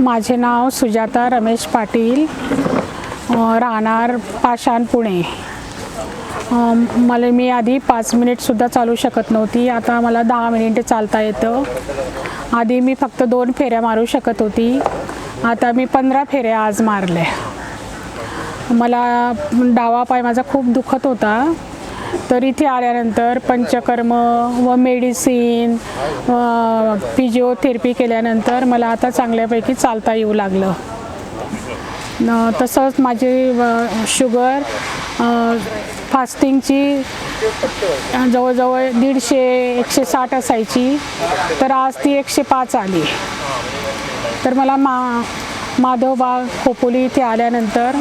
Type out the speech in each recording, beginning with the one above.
माझे नाव सुजाता रमेश पाटील राहणार पाषाण पुणे. मला मी आधी पाच मिनिटसुद्धा चालू शकत नव्हती आता मला दहा मिनिटे चालता येतं. आधी मी फक्त दोन फेऱ्या मारू शकत होती आता मी पंधरा फेऱ्या आज मारल्या. मला डावा पाय माझा खूप दुखत होता. तर इथे आल्यानंतर पंचकर्म व मेडिसिन फिजिओथेरपी केल्यानंतर मला आता चांगल्यापैकी चालता येऊ लागलं. न तसंच माझी व- शुगर फास्टिंगची जवळजवळ दीडशे एकशे साठ असायची. तर आज ती एकशे पाच आली. तर मला मा माधवबाग खोपोली इथे आल्यानंतर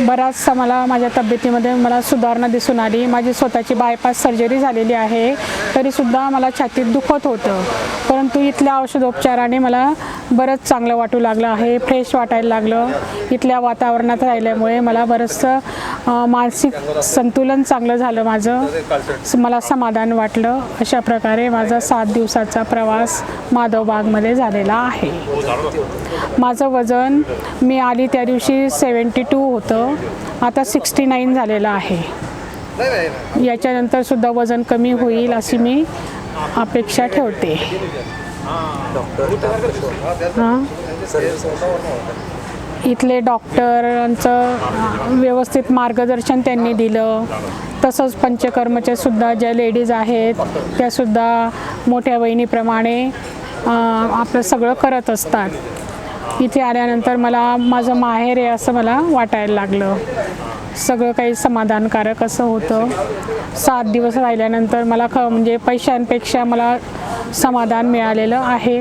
बराचसा मला माझ्या तब्येतीमध्ये मला सुधारणा दिसून आली. माझी स्वतःची बायपास सर्जरी झालेली आहे. तरीसुद्धा मला छातीत दुखत होतं. परंतु इथल्या औषधोपचाराने मला बरंच चांगलं वाटू लागलं आहे फ्रेश वाटायला लागलं. इथल्या वातावरणात राहिल्यामुळे मला बरंचसं मानसिक संतुलन चांगलं झालं माझं. स- मला समाधान वाटलं. अशा प्रकारे माझा सात दिवसाचा प्रवास माधवबागमध्ये झालेला आहे. माझं वजन मी आली त्या दिवशी सेवन्टी टू होतं. आता सिक्स्टी नाईन झालेलं आहे. याच्यानंतरसुद्धा वजन कमी होईल अशी मी अपेक्षा ठेवते. हां इथले डॉक्टरांचं व्यवस्थित मार्गदर्शन त्यांनी दिलं. तसंच पंचकर्मच्या सुद्धा ज्या लेडीज आहेत त्यासुद्धा मोठ्या बहिणीप्रमाणे अं, आपलं सगळं करत असतात. इथे आल्यानंतर मला माझं माहेर आहे असं मला वाटायला लागलं. सगळं काही समाधानकारक असं होतं. सात दिवस राहिल्यानंतर मला ख म्हणजे पैशांपेक्षा मला समाधान मिळालेलं आहे.